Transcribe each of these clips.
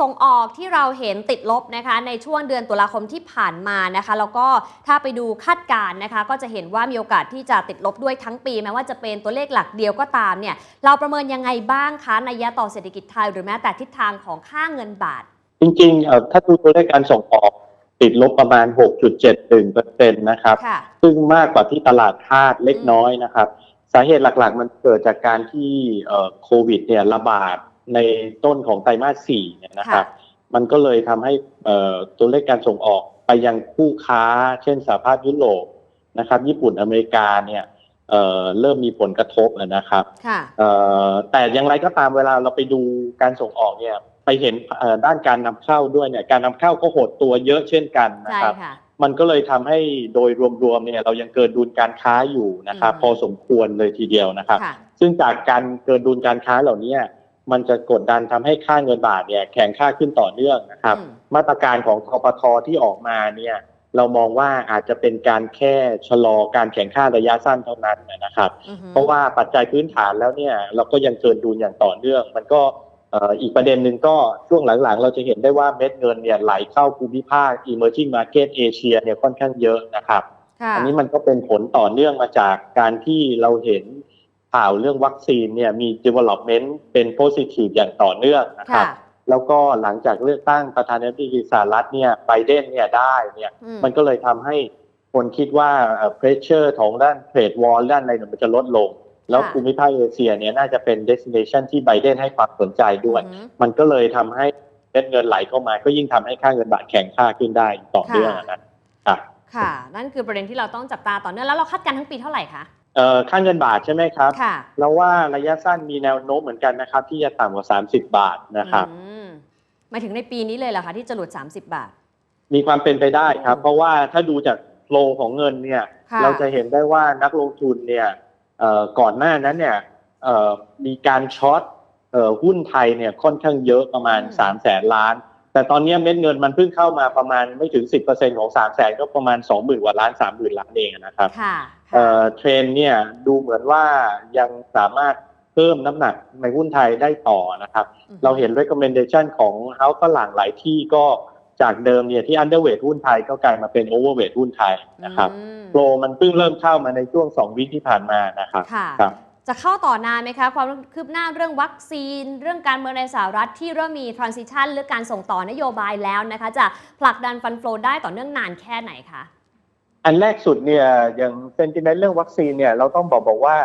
ส่งออกที่เราเห็นติดลบนะคะในช่วงเดือนตุลาคมที่ผ่านมานะคะแล้วก็ถ้าไปดูคาดการณ์นะคะก็จะเห็นว่ามีโอกาสที่จะติดลบด้วยทั้งปี แม้ว่าจะเป็นตัวเลขหลักเดียวก็ตามเนี่ยเราประเมินยังไงบ้างคะในยะต่อเศรษฐกิจไทย หรือแม้แต่ทิศทางของค่าเงินบาท จริงๆเอ่อถ้าดูตัวเลขการส่งออกติดลบประมาณ 6.71%นะครับค่ะซึ่งมากกว่าที่ตลาดคาดเล็กน้อยนะครับ สาเหตุหลักๆ มันเกิดจากการที่เอ่อโควิดเนี่ยระบาด ในต้นของไตรมาส4เนี่ยนะครับ มันก็เลยทำให้เอ่อตัวเลขการส่งออกไปยังคู่ค้า เช่นสหภาพยุโรปนะครับ ญี่ปุ่นอเมริกาเนี่ยเอ่อเริ่มมีผลกระทบนะครับค่ะเอ่อแต่อย่างไรก็ตามเวลาเราไปดูการส่งออกเนี่ยไปเห็นเอ่อด้านการนำเข้าด้วยเนี่ยการนำเข้าก็หดตัวเยอะเช่นกันนะใช่ครับค่ะมันก็เลยทำให้โดยรวมๆเนี่ยเรายังเกินดุลการค้าอยู่นะครับอืมพอสมควรเลยทีเดียวนะครับค่ะซึ่งจากการเกินดุลการค้าเหล่านี้ มันจะกดดันทำให้ค่าเงินบาทเนี่ยแข็งค่าขึ้นต่อเนื่องนะครับอืมมาตรการของทปทที่ออกมาเนี่ยเรามองว่าอาจจะเป็นการแค่ชะลอการแข่งข้าระยะสั้นเท่านั้นนะครับอือฮึเพราะว่าปัจจัยพื้นฐานแล้วเนี่ยเราก็ยังเกินดุลอย่างต่อเนื่อง มันก็เอ่ออีกประเด็นหนึ่งก็ช่วงหลังๆ เราจะเห็นได้ว่าเม็ดเงินเนี่ยไหลเข้าภูมิภาค emerging market เอเชียเนี่ยค่อนข้างเยอะนะครับค่ะอันนี้มันก็เป็นผลต่อเนื่องมาจากการที่เราเห็น ข่าวเรื่องวัคซีนเนี่ยมี development เป็น positive อย่างต่อเนื่องนะครับค่ะแล้วก็หลังจากเลือกตั้งประธานาธิบดีสหรัฐเนี่ยไบเดนเนี่ยได้เนี่ยอืมมันก็เลยทำให้คนคิดว่าเอ่อ pressure ของด้านเทรดวอลด้านอะไรเนี่ยมันจะลดลง แล้วค่ะภูมิภาคเอเชียเนี่ยน่าจะเป็น destination ที่ไบเดนให้ความสนใจด้วยอือฮึมันก็เลยทำให้เม็ดเงินไหลเข้ามา ก็ยิ่งทำให้ค่าเงินบาทแข็งค่าขึ้นได้ต่อเนื่องนะครับค่ะ นั่นคือประเด็นที่เราต้องจับตาต่อเนื่องแล้วเราคาดการณ์ทั้งปีเท่าไหร่คะเอ่อ ค่าเงินบาทใช่ไหมครับค่ะเราว่าระยะสั้นมีแนวโน้มเหมือนกันนะครับ ที่จะต่ำกว่า 30 บาทนะครับอืมหมายถึงในปีนี้เลยเหรอคะที่จะหลุด 30 บาท มีความเป็นไปได้ครับอืมเพราะว่าถ้าดูจากโฟลของเงินเนี่ยค่ะเราจะเห็นได้ว่านักลงทุนเนี่ยเอ่อก่อนหน้านั้นเนี่ยเอ่อมีการช็อตเอ่อหุ้นไทยเนี่ยค่อนข้างเยอะประมาณ3 0 0แสนล้าน แต่ตอนนี้เม็ดเงินมันเพิ่งเข้ามาประมาณไม่ถึง 10%ของ 3 0 0แสนก็ประมาณ 20,000กว่าล้าน 30,000 ล้านเองนะครับค่ะเอ่อเทรนด์เนี่ยดูเหมือนว่ายังสามารถเพิ่มน้ำหนักในหุ้นไทยได้ต่อนะครับอือฮึเราเห็น recommendation ของเฮาส์ฝรั่งหลายที่ก็จากเดิมเนี่ยที่ underweight หุ้นไทยก็กลายมาเป็น overweight หุ้นไทยนะครับอืมโปรมันเพิ่งเริ่มเข้ามาในช่วง 2 วิคที่ผ่านมานะครับค่ะครับ จะเข้าต่อนานไหมคะ ความคืบหน้าเรื่องวัคซีน เรื่องการเมืองในสหรัฐที่เริ่มมี transition หรือการส่งต่อนโยบายแล้วนะคะ จะผลักดันฟันโฟลได้ต่อเนื่องนานแค่ไหนคะ อันแรกสุดเนี่ยอย่างเซนติเมนต์เรื่องวัคซีนเนี่ยเราต้องบอกบอกว่า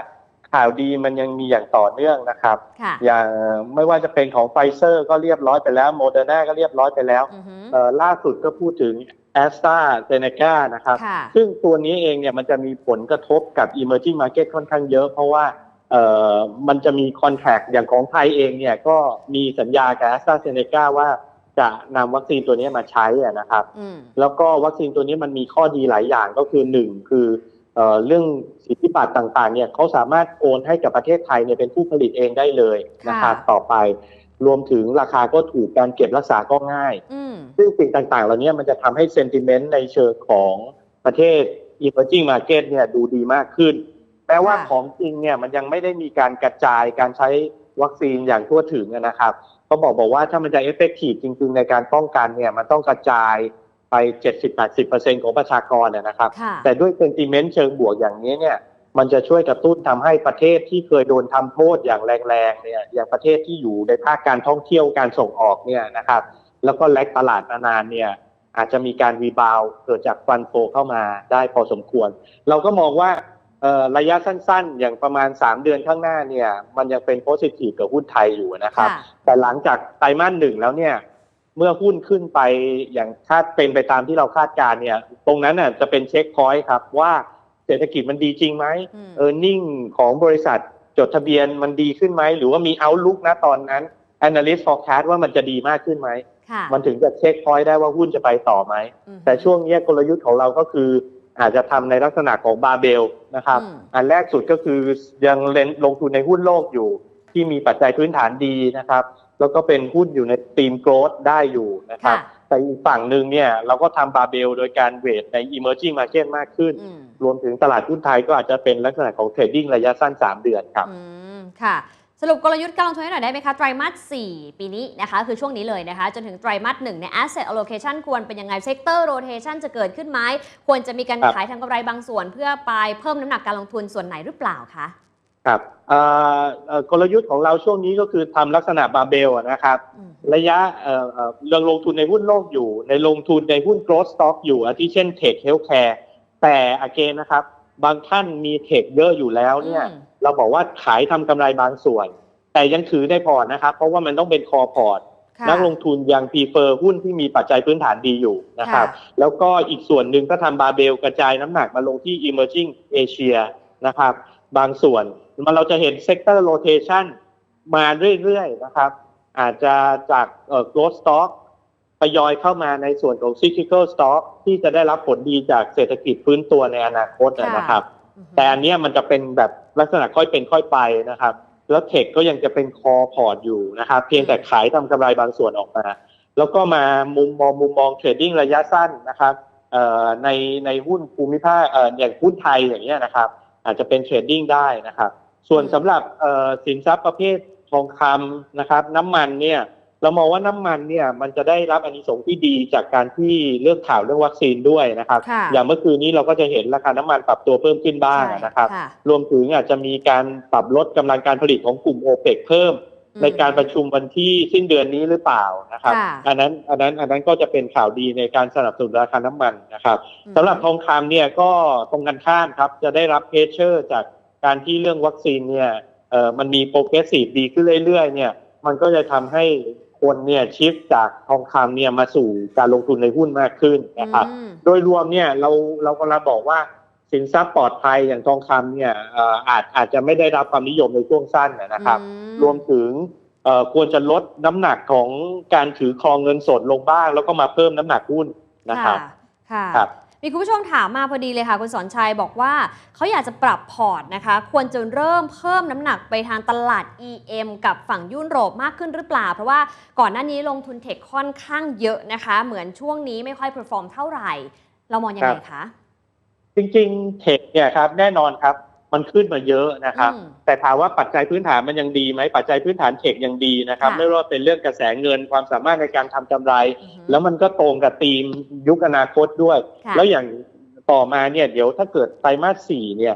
ข่าวดีมันยังมีอย่างต่อเนื่องนะครับค่ะอย่างไม่ว่าจะเป็นของไฟเซอร์ก็เรียบร้อยไปแล้วโมเดอร์นาก็เรียบร้อยไปแล้วอือฮึเอ่อล่าสุดก็พูดถึงแอสตราเซเนกานะครับค่ะซึ่งตัวนี้เองเนี่ยมันจะมีผลกระทบกับ emerging market ค่อนข้างเยอะ เพราะว่า เอ่อมันจะมีคอนแทคอย่างของไทยเองเนี่ยก็มีสัญญากับแอสตราเซเนกาว่าจะนำวัคซีนตัวนี้มาใช้อะนะครับอืมแล้วก็วัคซีนตัวนี้มันมีข้อดีหลายอย่างก็คือหนึ่งคือเอ่อเรื่องสิทธิบัตรต่างๆเนี่ยเขาสามารถโอนให้กับประเทศไทยเนี่ยเป็นผู้ผลิตเองได้เลยนะครับค่ะต่อไป รวมถึงราคาก็ถูกการเก็บรักษาก็ง่ายอืมซึ่งสิ่งต่างๆ เหล่านี้มันจะทำให้เซนติเมนต์ในเชิงของประเทศ emerging market เนี่ยดูดีมากขึ้น แม้ว่าค่ะ ของจริงเนี่ยมันยังไม่ได้มีการกระจายการใช้วัคซีนอย่างทั่วถึงนะครับก็บอกบอกว่าถ้ามันจะเอฟเฟกตีฟจริง ๆ ในการป้องกันเนี่ยมันต้องกระจายไป 70-80%ของประชากรนะนะครับ ค่ะ แต่ด้วยเซนติเมนต์เชิงบวกอย่างนี้เนี่ย มันจะช่วยกระตุ้นทำให้ประเทศที่เคยโดนทำโทษอย่างแรงๆเนี่ยอย่างประเทศที่อยู่ในภาคการท่องเที่ยวการส่งออกเนี่ยนะครับ แล้วก็แลกตลาดมานานเนี่ย อาจจะมีการรีบาวด์เกิดจากฟันโฟเข้ามาได้พอสมควร เราก็มองว่าเอ่อ ระยะสั้นๆ อย่างประมาณ 3 เดือนข้างหน้าเนี่ย มันยังเป็นโพซิทีฟกับหุ้นไทยอยู่นะครับค่ะแต่หลังจากไตรมาสหนึ่งแล้วเนี่ยเมื่อหุ้นขึ้นไปอย่างคาดเป็นไปตามที่เราคาดการณ์เนี่ย ตรงนั้นน่ะจะเป็นเช็คพอยต์ครับว่าเศรษฐกิจมันดีจริงไหมอืมเออร์เน็งของบริษัทจดทะเบียนมันดีขึ้นไหม หรือว่ามีเอาลุกนะตอนนั้น analyst forecast ว่ามันจะดีมากขึ้นไหมค่ะมันถึงจะเช็คพอยต์ได้ว่าหุ้นจะไปต่อไหมอืมแต่ช่วงเนี้ยกลยุทธ์ของเราก็คือ อาจจะทำในลักษณะของบาร์เบลนะครับอืมอันแรกสุดก็คือยังเล่นลงทุนในหุ้นโลกอยู่ ที่มีปัจจัยพื้นฐานดีนะครับ แล้วก็เป็นหุ้นอยู่ในธีมโกรดได้อยู่นะครับค่ะแต่อีกฝั่งหนึ่งเนี่ยเราก็ทำบาร์เบลโดยการเวทใน emerging market มากขึ้นอืมรวมถึงตลาดหุ้นไทยก็อาจจะเป็นลักษณะของเทรดดิ้งระยะสั้น 3 เดือนครับอืมค่ะ สรุปกลยุทธ์การลงทุนให้หน่อยได้ไหมคะไตรมาส 4 ปีนี้นะคะ คือช่วงนี้เลยนะคะ จนถึงไตรมาส1เนี่ย asset allocation ควรเป็นยังไง sector rotation จะเกิดขึ้นไหมควรจะมีการครับขายทำกำไรบางส่วน เพื่อไปเพิ่มน้ำหนักการลงทุนส่วนไหนหรือเปล่าคะครับเอ่อเอ่อกลยุทธ์ของเราช่วงนี้ก็คือทำลักษณะบาร์เบลอะนะครับอืมระยะเอ่อเอ่อเรื่องลงทุนในหุ้นโลกอยู่ ในลงทุนในหุ้น growth stock อยู่อาทิเช่น tech healthcare แต่อเกนนะครับ บางท่านมีเทคเยอะอยู่แล้วเนี่ยอืม เราบอกว่าขายทำกำไรบางส่วน แต่ยังถือได้พอร์ตนะครับ เพราะว่ามันต้องเป็นคอพอร์ตค่ะนักลงทุนยังพ r เฟอร์หุ้นที่มีปัจจัยพื้นฐานดีอยู่นะครับค่ะแล้วก็อีกส่วนหนึ่งก็ทำบาร์เบลกระจายน้ำหนักมาลงที่ emerging Asia นะครับ บางส่วนมันเราจะเห็น sector rotation มาเรื่อยๆนะครับ อาจจะจากเอ่อ growth stock ทยอยเข้ามาในส่วนของ cyclical stock ที่จะได้รับผลดีจากเศรษฐกิจฟื้นตัวในอนาคตนะครับอือฮึ แต่อันเนี้ยมันจะเป็นแบบลักษณะค่อยเป็นค่อยไปนะครับ แล้วเทคก็ยังจะเป็นคอพอร์ตอยู่นะครับ เพียงแต่ขายทำกำไรบางส่วนออกมา แล้วก็มามุมมองมุมมองเทรดดิ้งระยะสั้นนะครับเอ่อในในหุ้นภูมิภาคเอ่ออย่างหุ้นไทยอย่างเงี้ยนะครับ อาจจะเป็นเทรดดิ้งได้นะครับ ส่วนอืมสำหรับเอ่อสินทรัพย์ประเภททองคำนะครับ น้ำมันเนี่ย เรามองว่าน้ำมันเนี่ยมันจะได้รับอานิสงส์ที่ดีจากการที่เรื่องข่าวเรื่องวัคซีนด้วยนะครับค่ะอย่างเมื่อคืนนี้เราก็จะเห็นราคาน้ำมันปรับตัวเพิ่มขึ้นบ้างใช่นะครับค่ะรวมถึงอาจจะมีการปรับลดกำลังการผลิตของกลุ่มโอเปกเพิ่มอืมในการประชุมวันที่สิ้นเดือนนี้หรือเปล่านะครับค่ะอันนั้นอันนั้นอันนั้นก็จะเป็นข่าวดีในการสนับสนุนราคาน้ำมันนะครับอืมสำหรับทองคำเนี่ยก็ตรงกันข้ามครับจะได้รับเพชเชอร์จากการที่เรื่องวัคซีนเนี่ยเอ่อมันมีโปรเกรสซีฟดีขึ้นเรื่อยๆเนี่ยมันก็จะทำให้ คนเนี่ยชิฟจากทองคำเนี่ยมาสู่การลงทุนในหุ้นมากขึ้นนะครับ อืม โดยรวมเนี่ยเราเรากำลังบอกว่าสินทรัพย์ปลอดภัยอย่างทองคำเนี่ยเอ่ออาจอาจจะไม่ได้รับความนิยมในช่วงสั้นนะครับ อืมรวมถึงเอ่อควรจะลดน้ำหนักของการถือครองเงินสดลงบ้าง แล้วก็มาเพิ่มน้ำหนักหุ้นนะครับ ค่ะครับ มีคุณผู้ชมถามมาพอดีเลยค่ะ คุณสอนชัยบอกว่าเขาอยากจะปรับพอร์ตนะคะ ควรจะเริ่มเพิ่มน้ำหนักไปทางตลาด EM กับฝั่งยุโรปมากขึ้นหรือเปล่า เพราะว่าก่อนหน้านี้ลงทุนเทคค่อนข้างเยอะนะคะ เหมือนช่วงนี้ไม่ค่อยเพอร์ฟอร์มเท่าไหร่ เรามองยังไงคะ จริงๆ เทคเนี่ยครับแน่นอนครับ มันขึ้นมาเยอะนะครับอืมแต่ถามว่าปัจจัยพื้นฐานมันยังดีไหมปัจจัยพื้นฐานเทคยังดีนะครับค่ะไม่ว่าเป็นเรื่องกระแสเงินความสามารถในการทำกำไรอือฮึแล้วมันก็ตรงกับธีมยุคอนาคตด้วยค่ะแล้วอย่างต่อมาเนี่ยเดี๋ยวถ้าเกิดไตรมาสสี่เนี่ย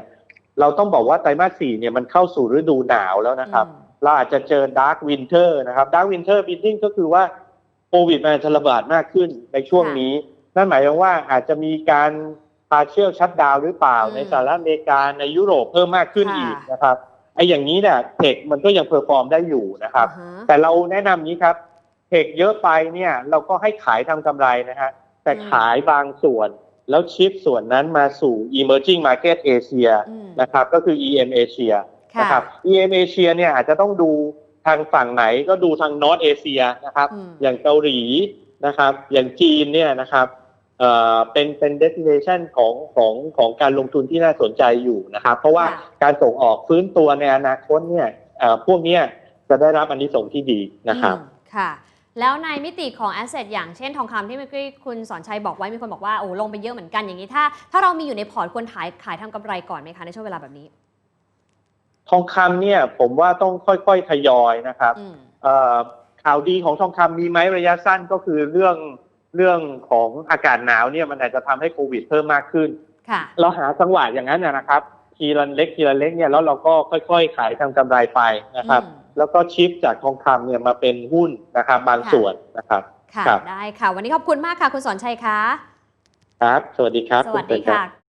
เราต้องบอกว่าไตรมาสสี่เนี่ยมันเข้าสู่ฤดูหนาวแล้วนะครับอืมเราอาจจะเจอดาร์กวินเทอร์นะครับดาร์กวินเทอร์บินดิ้งก็คือว่าโควิดมันอาจจะระบาดมากขึ้นในช่วงค่ะนี้ นั่นหมายความว่าอาจจะมีการ พาเชียลชัดดาวหรือเปล่าอืมในสหรัฐอเมริกาในยุโรปเพิ่มมากขึ้นค่ะอีกนะครับไอ้อย่างนี้เนี่ยเทคมันก็ยังเพอร์ฟอร์มได้อยู่นะครับอ่าฮะแต่เราแนะนำนี้ครับเทคเยอะไปเนี่ยเราก็ให้ขายทำกำไรนะฮะแต่อืมขายบางส่วนแล้วชิปส่วนนั้นมาสู่ emerging market Asia อืมนะครับก็คือ EM Asia ค่ะนะครับ EM Asia เนี่ยอาจจะต้องดูทางฝั่งไหนก็ดูทาง North Asia นะครับอืมอย่างเกาหลีนะครับ อย่างจีนเนี่ยนะครับ เอ่อเป็นเป็น destination ของของของการลงทุนที่น่าสนใจอยู่นะครับ เพราะว่าค่ะการส่งออกฟื้นตัวในอนาคตเนี่ยเอ่อพวกเนี้ยจะได้รับอันนี้ส่งส์ที่ดีนะครับอืมค่ะ แล้วในมิติของ asset อย่างเช่นทองคำที่เมื่อกี้คุณสอนชัยบอกไว้มีคนบอกว่าโอ้ลงไปเยอะเหมือนกันอย่างนี้ถ้า ถ้าเรามีอยู่ในพอร์ตควรขายขายทำกำไรก่อนไหมคะในช่วงเวลาแบบนี้ ทองคำเนี่ยผมว่าต้องค่อยๆทยอยนะครับอืมเอ่อข่าวดีของทองคำมีไหมระยะสั้นก็คือเรื่อง เรื่องของอากาศหนาวเนี่ยมันอาจจะทำให้โควิดเพิ่มมากขึ้นค่ะเราหาจังหวะอย่างนั้นนะนะครับ ทีละเล็กทีละเล็กเนี่ยแล้วเราก็ค่อยๆ ขายทำกำไรไปนะครับอืมแล้วก็ชิปจากทองคำเนี่ยมาเป็นหุ้นนะครับบางค่ะส่วนนะครับค่ะครับได้ค่ะ วันนี้ขอบคุณมากค่ะ คุณสอนชัยคะครับ สวัสดีครับ สวัสณเป็ดีนรับค่ะ